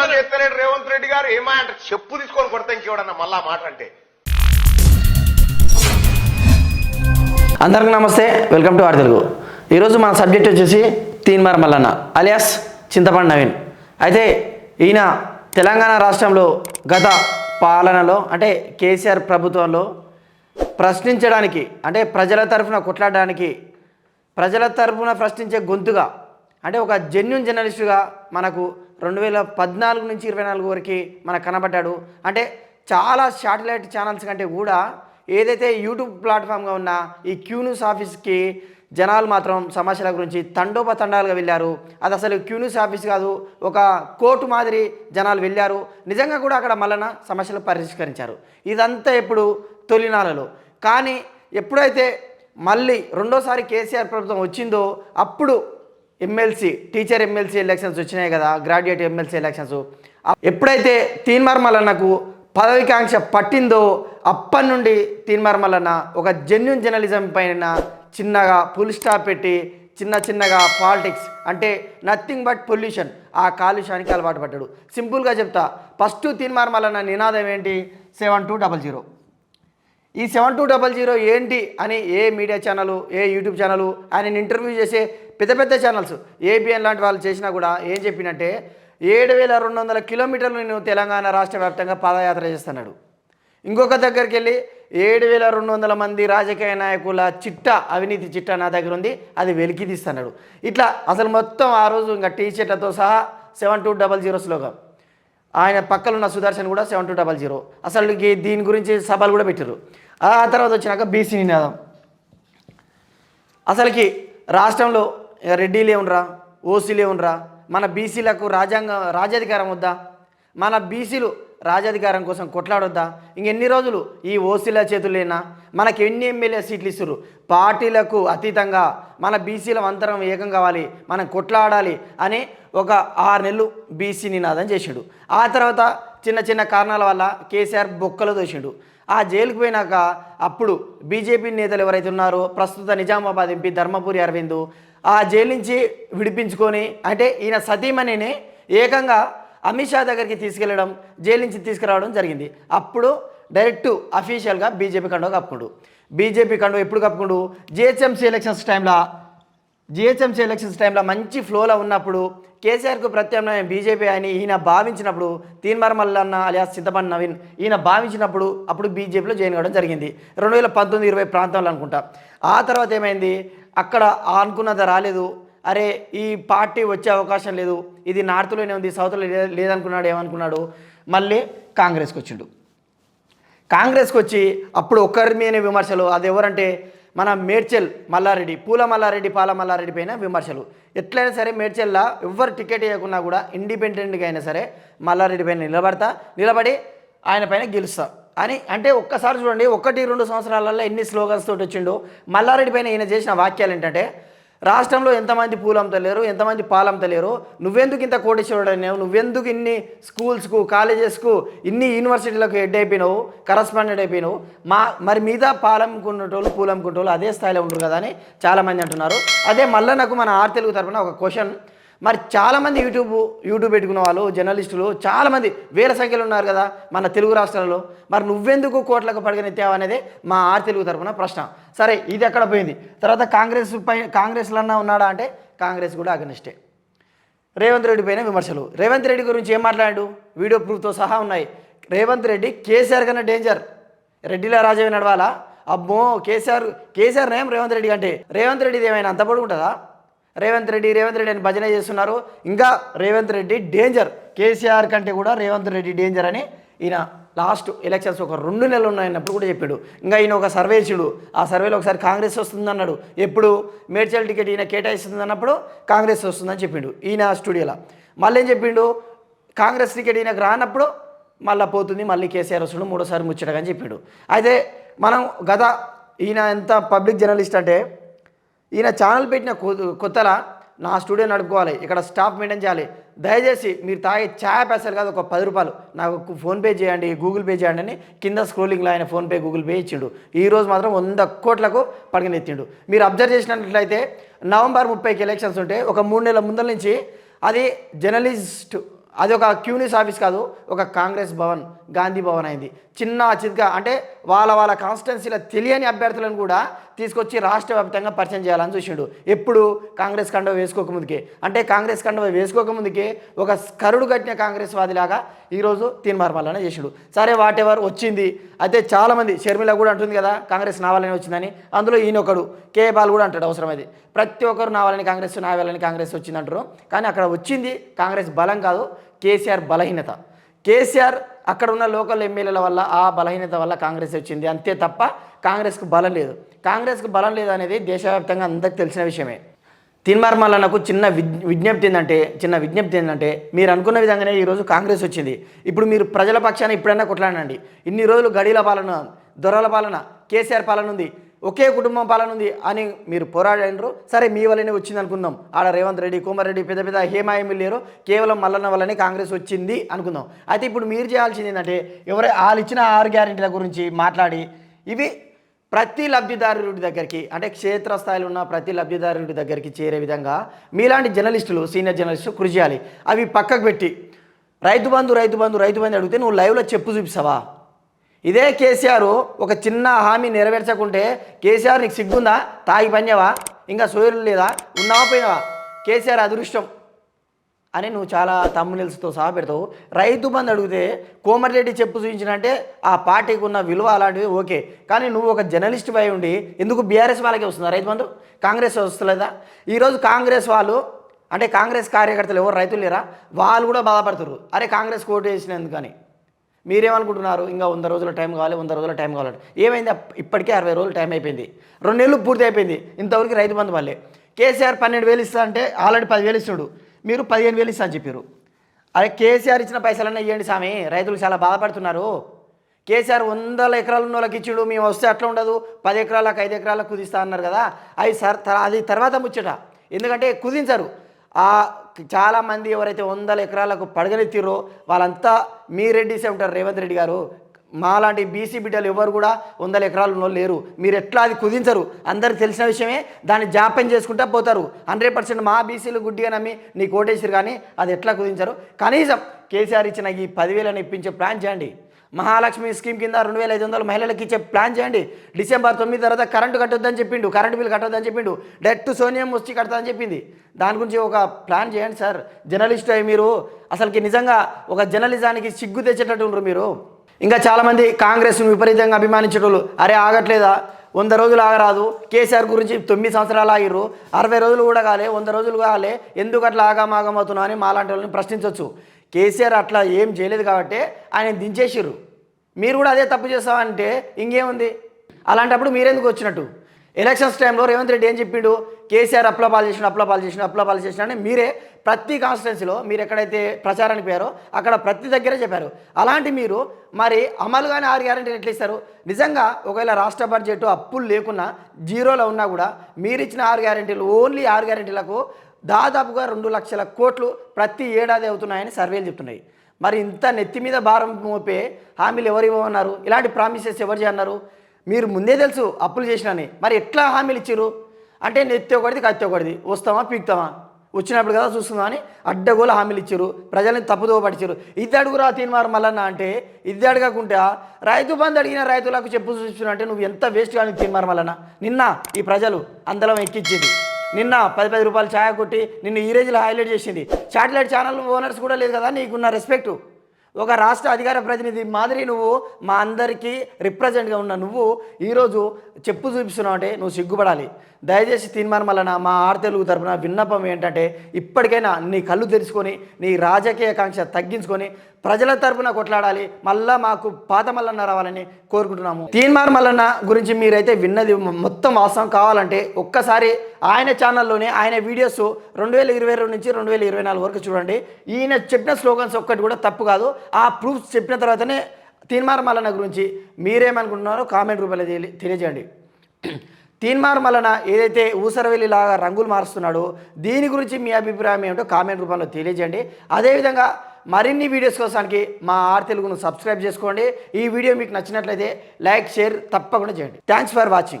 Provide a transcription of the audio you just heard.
ఏమని చేస్తలేడు రేవంత్ రెడ్డి గారు ఏమా అంటే చెప్పు తీసుకొని కొడతా ఇంకేవడన్నా మళ్ళా మాట అంటే. అందరికీ నమస్తే వెల్కమ్ టు ఆర్ తెలుగు. ఈరోజు మన సబ్జెక్ట్ వచ్చేసి తీన్మార్ మల్లన్న అలియాస్ చింతపండు నవీన్. అయితే ఈయన తెలంగాణ రాష్ట్రంలో గత పాలనలో అంటే కేసీఆర్ ప్రభుత్వంలో ప్రశ్నించడానికి అంటే ప్రజల తరఫున కొట్లాడడానికి ప్రజల తరఫున ప్రశ్నించే గొంతుగా అంటే ఒక జెన్యున్ జర్నలిస్టుగా మనకు రెండు వేల పద్నాలుగు నుంచి ఇరవై నాలుగు వరకు మనకు కనబడ్డాడు. అంటే చాలా శాటిలైట్ ఛానల్స్ కంటే కూడా ఏదైతే యూట్యూబ్ ప్లాట్ఫామ్గా ఉన్న ఈ క్యూన్యూస్ ఆఫీస్కి జనాలు మాత్రం సమస్యల గురించి తండోపతండాలుగా వెళ్ళారు. అది అసలు క్యూన్యూస్ ఆఫీస్ కాదు ఒక కోర్టు మాదిరి జనాలు వెళ్ళారు. నిజంగా కూడా అక్కడ మళ్ళన సమస్యలు పరిష్కరించారు. ఇదంతా ఎప్పుడు తొలినాలలో. కానీ ఎప్పుడైతే మళ్ళీ రెండోసారి కేసీఆర్ ప్రభుత్వం వచ్చిందో అప్పుడు ఎమ్మెల్సీ టీచర్ ఎమ్మెల్సీ ఎలక్షన్స్ వచ్చినాయి కదా గ్రాడ్యుయేట్ ఎమ్మెల్సీ ఎలక్షన్స్ ఎప్పుడైతే తీన్మార్మల్లన్నకు పదవికాంక్ష పట్టిందో అప్పటి నుండి తీన్మార్మల్లన్న ఒక జెన్యున్ జర్నలిజం పైన చిన్నగా ఫుల్ స్టాప్ పెట్టి చిన్న చిన్నగా పాలిటిక్స్ అంటే నథింగ్ బట్ పొల్యూషన్ ఆ కాలుష్యానికి అలవాటు పడ్డాడు. సింపుల్గా చెప్తా ఫస్ట్ తీన్మార్మల్లన్న నినాదం ఏంటి? సెవెన్ టూ డబల్ జీరో ఈ సెవెన్ టూ డబల్ జీరో ఏంటి అని ఏ మీడియా ఛానల్ ఏ యూట్యూబ్ ఛానల్ ఆయన ఇంటర్వ్యూ చేసే పెద్ద పెద్ద ఛానల్స్ ఏబిఎన్ లాంటి వాళ్ళు చేసినా కూడా ఏం చెప్పినంటే ఏడు వేల రెండు వందల కిలోమీటర్లు నేను తెలంగాణ రాష్ట్ర వ్యాప్తంగా పాదయాత్ర చేస్తున్నాడు. ఇంకొక దగ్గరికి వెళ్ళి ఏడు వేల రెండు వందల మంది రాజకీయ నాయకుల చిట్ట అవినీతి చిట్ట నా దగ్గర ఉంది అది వెలికి తీస్తున్నాడు. ఇట్లా అసలు మొత్తం ఆ రోజు ఇంకా టీ షర్ట్లతో సహా సెవెన్ టూ డబల్ జీరో స్లోగా ఆయన పక్కలున్న ఉన్న సుదర్శన్ కూడా సెవెన్ టూ డబల్ జీరో అసలు దీని గురించి సభలు కూడా పెట్టారు ఆ తర్వాత వచ్చినాక బీసీ నినాదం. అసలుకి రాష్ట్రంలో రెడ్డీలు ఉండరా ఓసీలు ఉండరా మన బీసీలకు రాజ్యాంగ రాజ్యాధికారం వద్దా? మన బీసీలు రాజ్యాధికారం కోసం కొట్లాడొద్దా? ఇంకెన్ని రోజులు ఈ ఓసీల చేతులేనా మనకి ఎన్ని ఎమ్మెల్యే సీట్లు ఇస్తారు పార్టీలకు అతీతంగా మన బీసీల అంతరం ఏకం కావాలి మనం కొట్లాడాలి అని ఒక ఆరు నెలలు బీసీ నినాదం చేసిండు. ఆ తర్వాత చిన్న చిన్న కారణాల వల్ల కేసీఆర్ బొక్కలు దోసిండు ఆ జైలుకు పోయినాక అప్పుడు బీజేపీ నేతలు ఎవరైతే ఉన్నారో ప్రస్తుత నిజామాబాద్ ఎంపీ ధర్మపురి అరవింద్ ఆ జైలు నుంచి విడిపించుకొని అంటే ఈయన సతీమణిని ఏకంగా అమిత్ షా దగ్గరికి తీసుకెళ్ళడం జైలు నుంచి తీసుకురావడం జరిగింది. అప్పుడు డైరెక్ట్ అఫీషియల్గా బీజేపీ కండువ కప్పుకుండు. బీజేపీ కండువ ఎప్పుడు కప్పుకుండు? జిహెచ్ఎంసీ ఎలక్షన్స్ టైంలో. జిహెచ్ఎంసీ ఎలక్షన్స్ టైంలో మంచి ఫ్లోలో ఉన్నప్పుడు కేసీఆర్కు ప్రత్యామ్నాయం బీజేపీ అని ఈయన భావించినప్పుడు తీన్మార్ మల్లన్న అలియాస్ చింతపండు నవీన్ ఈయన భావించినప్పుడు అప్పుడు బీజేపీలో జాయిన్ కావడం జరిగింది. రెండు వేల పంతొమ్మిది ఇరవై ప్రాంతంలో అనుకుంటా. ఆ తర్వాత ఏమైంది? అక్కడ అనుకున్నది రాలేదు. అరే ఈ పార్టీ వచ్చే అవకాశం లేదు. ఇది నార్త్లోనే ఉంది సౌత్లో లేదనుకున్నాడు ఏమనుకున్నాడు? మళ్ళీ కాంగ్రెస్కి వచ్చిండు. కాంగ్రెస్కి వచ్చి అప్పుడు ఒక్కరి మీద విమర్శలు. అది ఎవరంటే మన మేడ్చల్ మల్లారెడ్డి పూల మల్లారెడ్డి పాల మల్లారెడ్డి పైన విమర్శలు. ఎట్లయినా సరే మేడ్చల్లా ఎవరు టికెట్ ఇవ్వకున్నా కూడా ఇండిపెండెంట్గా అయినా సరే మల్లారెడ్డి పైన నిలబడతా నిలబడి ఆయన పైన గెలుస్తా. అని అంటే ఒక్కసారి చూడండి ఒకటి రెండు సంవత్సరాలలో ఎన్ని స్లోగన్స్ తోటి వచ్చిండో మల్లారెడ్డి పైన ఈయన చేసిన వాక్యాలు ఏంటంటే రాష్ట్రంలో ఎంతమంది పూలు అమ్ముతలేరు ఎంతమంది పాలు అమ్ముతలేరు నువ్వెందుకు ఇంత కోటేశ్వరుడు అయినావు నువ్వెందుకు ఇన్ని స్కూల్స్కు కాలేజెస్కు ఇన్ని యూనివర్సిటీలకు హెడ్ అయిపోయినావు కరస్పాండెంట్ అయిపోయినావు మా మరి మీద పాలు అమ్ముకునేటోళ్ళు పూలు అమ్ముకునేటోళ్ళు అదే స్థాయిలో ఉండరు కదా అని చాలామంది అంటున్నారు. అదే మళ్ళీ నాకు మన ఆర్ తెలుగు తరఫున ఒక క్వశ్చన్ మరి చాలామంది యూట్యూబ్ యూట్యూబ్ పెట్టుకున్న వాళ్ళు జర్నలిస్టులు చాలామంది వేల సంఖ్యలో ఉన్నారు కదా మన తెలుగు రాష్ట్రాలలో. మరి నువ్వెందుకు కోట్లకు పడగనెత్తావు అనేది మా ఆర్ తెలుగు తరపున ప్రశ్న. సరే ఇది ఎక్కడ పోయింది? తర్వాత కాంగ్రెస్ పై కాంగ్రెస్లో అన్నా ఉన్నాడా అంటే కాంగ్రెస్ కూడా అగనిస్టే. రేవంత్ రెడ్డి పైన విమర్శలు. రేవంత్ రెడ్డి గురించి ఏం మాట్లాడాడు? వీడియో ప్రూఫ్తో సహా ఉన్నాయి. రేవంత్ రెడ్డి కేసీఆర్ కన్నా డేంజర్. రెడ్డిలా రాజవే నడవాలా? అబ్బో KCR KCR name Revanth Reddy అంటే రేవంత్ రెడ్డిది ఏమైనా అంత పడుకుంటుందా రేవంత్ రెడ్డి రేవంత్ రెడ్డి అని భజన చేస్తున్నారు. ఇంకా రేవంత్ రెడ్డి డేంజర్ కేసీఆర్ కంటే కూడా రేవంత్ రెడ్డి డేంజర్ అని ఈయన లాస్ట్ ఎలక్షన్స్ ఒక రెండు నెలలు ఉన్నాయన్నప్పుడు కూడా చెప్పాడు. ఇంకా ఈయన ఒక సర్వే ఇచ్చాడు ఆ సర్వేలో ఒకసారి కాంగ్రెస్ వస్తుంది అన్నాడు ఎప్పుడు? మేడ్చల్ టికెట్ ఈయన కేటాయిస్తుంది అన్నప్పుడు కాంగ్రెస్ వస్తుందని చెప్పిండు ఈయన స్టూడియోలో మళ్ళీ ఏం చెప్పిండు? కాంగ్రెస్ టికెట్ ఈయనకు రానప్పుడు మళ్ళీ పోతుంది మళ్ళీ కేసీఆర్ వస్తుడు మూడోసారి ముచ్చటగా చెప్పాడు. అయితే మనం గత ఈయన ఎంత పబ్లిక్ జర్నలిస్ట్ అంటే ఈయన ఛానల్ పెట్టిన కొ- కొత్తలా నా స్టూడియో నడుపుకోవాలి. ఇక్కడ స్టాఫ్ మెయింటైన్ చేయాలి. దయచేసి మీరు తాగే ఛాయ్ పైసలు కాదు ఒక పది రూపాయలు. నాకు ఫోన్పే చేయండి గూగుల్ పే చేయండి అని కింద స్క్రోలింగ్లో ఆయన ఫోన్పే గూగుల్ పే ఇచ్చిండు. ఈ రోజు మాత్రం వంద కోట్లకు పడగనెత్తిండు మీరు అబ్జర్వ్ చేసినట్లయితే నవంబర్ ముప్పైకి ఎలక్షన్స్ ఉంటే ఒక మూడు నెలల ముందల నుంచి అది జర్నలిస్ట్ అది ఒక క్యూనిస్ ఆఫీస్ కాదు ఒక కాంగ్రెస్ భవన్ గాంధీ భవన్ అయింది. చిన్న చిత్గా అంటే వాళ్ళ వాళ్ళ కాన్స్టిట్యున్సీలో తెలియని అభ్యర్థులను కూడా తీసుకొచ్చి రాష్ట్ర వ్యాప్తంగా పరిచయం చేయాలని చూసిండు. ఎప్పుడు? కాంగ్రెస్ కండవ వేసుకోకముందుకే అంటే కాంగ్రెస్ కండవ వేసుకోకముందుకే ఒక కరుడు కట్టిన కాంగ్రెస్ వాదిలాగా ఈరోజు తీర్మార్మాలనే చేసిండు. సరే వాటెవర్ వచ్చింది? అయితే చాలామంది షర్మిల కూడా అంటుంది కదా కాంగ్రెస్ నావాలని వచ్చిందని. అందులో ఈయన ఒకడు కే బాల్ కూడా అంటాడు అవసరం అది. ప్రతి ఒక్కరు నావాలని కాంగ్రెస్ నావాలని కాంగ్రెస్ వచ్చింది అంటారు కానీ అక్కడ వచ్చింది కాంగ్రెస్ బలం కాదు కేసీఆర్ బలహీనత. కేసీఆర్ అక్కడ ఉన్న లోకల్ ఎమ్మెల్యేల వల్ల ఆ బలహీనత వల్ల కాంగ్రెస్ వచ్చింది. అంతే తప్ప కాంగ్రెస్కు బలం లేదు. కాంగ్రెస్కు బలం లేదు అనేది దేశవ్యాప్తంగా అందరికి తెలిసిన విషయమే. తిన్మార్మల్ల నాకు చిన్న విజ్- విజ్ఞప్తి ఏంటంటే చిన్న విజ్ఞప్తి ఏంటంటే మీరు అనుకున్న విధంగానే ఈరోజు కాంగ్రెస్ వచ్చింది. ఇప్పుడు మీరు ప్రజల పక్షాన ఇప్పుడైనా కొట్లాడండి. ఇన్ని రోజులు గడిల పాలన దొరల పాలన కేసీఆర్ పాలన ఉంది ఒకే కుటుంబం పాలన ఉంది అని మీరు పోరాడారు సరే మీ వల్లనే వచ్చింది అనుకుందాం ఆడ రేవంత్ రెడ్డి కోమారెడ్డి పెద్ద పెద్ద హేమా లేరు. కేవలం మల్లన్న వల్లనే కాంగ్రెస్ వచ్చింది అనుకుందాం. అయితే ఇప్పుడు మీరు చేయాల్సింది ఏంటంటే ఎవరై వాళ్ళు ఇచ్చిన ఆరు గ్యారెంటీల గురించి మాట్లాడి ఇవి ప్రతి లబ్ధిదారుడి దగ్గరికి అంటే క్షేత్రస్థాయిలో ఉన్న ప్రతి లబ్ధిదారుడి దగ్గరికి చేరే విధంగా మీలాంటి జర్నలిస్టులు సీనియర్ జర్నలిస్టులు కృషి చేయాలి. అవి పక్కకు పెట్టి రైతు బంధు రైతు బంధు రైతు బంధు అడిగితే నువ్వు లైవ్లో చెప్పు చూపిస్తావా? ఇదే కేసీఆర్ ఒక చిన్న హామీ నెరవేర్చకుంటే కేసీఆర్ నీకు సిగ్గుందా? తాగి పన్యావా ఇంకా సోయలు లేదా? ఉన్నావా పోయినావా? కేసీఆర్ అదృష్టం అని నువ్వు చాలా తమ్మునిల్స్తో సహా పెడతావు. రైతు బంధు అడిగితే కోమటిరెడ్డి చెప్పు చూపించినంటే ఆ పార్టీకి ఉన్న విలువ అలాంటివి ఓకే. కానీ నువ్వు ఒక జర్నలిస్ట్ పై ఉండి ఎందుకు బీఆర్ఎస్ వాళ్ళకే వస్తుందా రైతు బంధు? కాంగ్రెస్ వస్తలేదా? ఈరోజు కాంగ్రెస్ వాళ్ళు అంటే కాంగ్రెస్ కార్యకర్తలు ఎవరు? రైతులు లేరా? వాళ్ళు కూడా బాధపడుతున్నారు అరే కాంగ్రెస్ కోటు వేసినందుకని. మీరేమనుకుంటున్నారు? ఇంకా వంద రోజుల టైం కావాలి వంద రోజుల టైం కావాలి ఏమైంది? ఇప్పటికే అరవై రోజులు టైం అయిపోయింది. రెండు నెలలు పూర్తి అయిపోయింది. ఇంతవరకు రైతు బంధు వల్లే కేసీఆర్ పన్నెండు వేలు ఇస్తా అంటే ఆల్రెడీ పదివేలు ఇస్తున్నాడు. మీరు పదిహేను వేలు ఇస్తా అని చెప్పారు. అరే కేసీఆర్ ఇచ్చిన పైసలన్నా ఇవ్వండి స్వామి రైతులు చాలా బాధపడుతున్నారు. కేసీఆర్ వందల ఎకరాలు ఉన్న వాళ్ళకి ఇచ్చిండు. మేము వస్తే అట్లా ఉండదు. పది ఎకరాలకు ఐదు ఎకరాలకు కుదిస్తా అన్నారు కదా. అది సర్ త- అది తర్వాత ముచ్చట. ఎందుకంటే కుదించరు. ఆ చాలా మంది ఎవరైతే వందల ఎకరాలకు పడగలెత్తిరో వాళ్ళంతా మీ రెడ్డిసే ఉంటారు రేవంత్ రెడ్డి గారు. మాలాంటి బీసీ బిడ్డలు ఎవరు కూడా వందల ఎకరాలు ఉన్న వాళ్ళు లేరు. మీరు ఎట్లా అది కుదించరు? అందరికి తెలిసిన విషయమే. దాన్ని జాప్యం చేసుకుంటా పోతారు. హండ్రెడ్ పర్సెంట్ మా బీసీలు గుడ్డిగా నమ్మి నీ ఓటేసారు కానీ అది ఎట్లా కుదించరు? కనీసం కేసీఆర్ ఇచ్చిన ఈ పదివేలను ఇప్పించే ప్లాన్ చేయండి. మహాలక్ష్మి స్కీమ్ కింద రెండు వేల ఐదు వందలు మహిళలకు ఇచ్చే ప్లాన్ చేయండి. డిసెంబర్ తొమ్మిది తర్వాత కరెంటు కట్టొద్దని చెప్పిండు. కరెంటు బిల్ కట్టొద్దని చెప్పిండు. డైరెక్ట్ సోనియం వచ్చి కడతాదని చెప్పింది. దాని గురించి ఒక ప్లాన్ చేయండి సార్. జర్నలిస్ట్ అయి మీరు. అసలుకి నిజంగా ఒక జర్నలిజానికి సిగ్గు తెచ్చేటట్టు ఉండరు మీరు. ఇంకా చాలామంది కాంగ్రెస్ను విపరీతంగా అభిమానించేటోళ్ళు. అరే ఆగట్లేదా? వంద రోజులు ఆగరాదు. కేసీఆర్ గురించి తొమ్మిది సంవత్సరాలు ఆగిర్రు. అరవై రోజులు కూడా కాలే వంద రోజులు కాలే. ఎందుకు అట్లా ఆగమాగమవుతున్నా అని మాలాంటి వాళ్ళని ప్రశ్నించవచ్చు కేసీఆర్ అట్లా ఏం చేయలేదు కాబట్టి ఆయన దించేసిర్రు. మీరు కూడా అదే తప్పు చేస్తామంటే ఇంకేముంది? అలాంటప్పుడు మీరెందుకు వచ్చినట్టు? ఎలక్షన్స్ టైంలో రేవంత్ రెడ్డి ఏం చెప్పిండు? కేసీఆర్ అప్లా పాలు చేసిన అప్లా పాలు చేసిన అప్లా పాలు చేసిన అని మీరే ప్రతి కాన్స్టిట్యున్సీలో మీరు ఎక్కడైతే ప్రచారానికి పోయారో అక్కడ ప్రతి దగ్గరే చెప్పారు. అలాంటి మీరు మరి అమలుగానే ఆరు గ్యారెంటీలు ఎట్లా ఇస్తారు? నిజంగా ఒకవేళ రాష్ట్ర బడ్జెట్ అప్పులు లేకున్నా జీరోలో ఉన్నా కూడా మీరు ఇచ్చిన ఆరు గ్యారెంటీలు ఓన్లీ ఆరు గ్యారెంటీలకు దాదాపుగా రెండు లక్షల కోట్లు ప్రతి ఏడాది అవుతున్నాయని సర్వేలు చెప్తున్నాయి. మరి ఇంత నెత్తి మీద భారం మోపే హామీలు ఎవరు ఇవ్వమన్నారు? ఇలాంటి ప్రామిసెస్ ఎవరు చేయన్నారు? మీరు ముందే తెలుసు అప్పులు చేసినని. మరి ఎట్లా హామీలు ఇచ్చారు అంటే నెత్తి ఒకటిది కత్తి ఒకటిది. వస్తామా పీక్తామా? వచ్చినప్పుడు కదా చూస్తుందా అని అడ్డగోలు హామీలు ఇచ్చారు ప్రజల్ని తప్పుదో పట్టించారు ఇది అడుగురా తీన్మారు మల్లన్న అంటే ఇది అడగకుండా రైతు బంధు అడిగిన రైతులకు చెప్పు చూస్తున్నా అంటే నువ్వు ఎంత వేస్ట్ కానీ తీన్మారు మల్లన్న. నిన్న ఈ ప్రజలు అందరం ఎక్కించేది నిన్న పది పది రూపాయలు ఛాయ కొట్టి నిన్ను ఈ రేంజ్లో హైలైట్ చేసింది. శాటిలైట్ ఛానల్ ఓనర్స్ కూడా లేదు కదా నీకున్న రెస్పెక్టు ఒక రాష్ట్ర అధికార ప్రతినిధి మాదిరి నువ్వు మా అందరికీ రిప్రజెంట్గా ఉన్న నువ్వు ఈరోజు చెప్పు చూపిస్తున్నావు అంటే నువ్వు సిగ్గుపడాలి. దయచేసి తీర్మానం వలన మా ఆడతెలుగు తరపున విన్నపం ఏంటంటే ఇప్పటికైనా నీ కళ్ళు తెరుచుకొని నీ రాజకీయ కాంక్ష తగ్గించుకొని ప్రజల తరపున కొట్లాడాలి మళ్ళా మాకు పాత మల్లన్న రావాలని కోరుకుంటున్నాము. తీన్మార్ మల్లన్న గురించి మీరైతే విన్నది మొత్తం వాస్తవం కావాలంటే ఒక్కసారి ఆయన ఛానల్లోనే ఆయన వీడియోస్ రెండు వేల ఇరవై రెండు నుంచి రెండు వేల ఇరవై నాలుగు వరకు చూడండి. ఈయన చెప్పిన స్లోగన్స్ ఒక్కటి కూడా తప్పు కాదు. ఆ ప్రూఫ్స్ చెప్పిన తర్వాతనే తీన్మార్ మల్లన్న గురించి మీరేమనుకుంటున్నారో కామెంట్ రూపంలో తెలియజేయండి. తీన్మార్ మలన ఏదైతే ఊసరవెల్లిలాగా రంగులు మారుస్తున్నాడో దీని గురించి మీ అభిప్రాయం ఏమిటో కామెంట్ రూపంలో తెలియజేయండి. అదేవిధంగా మరిన్ని వీడియోస్ కోసానికి మా ఆర్ తెలుగును సబ్స్క్రైబ్ చేసుకోండి. ఈ వీడియో మీకు నచ్చినట్లయితే లైక్ షేర్ తప్పకుండా చేయండి. Thanks for watching.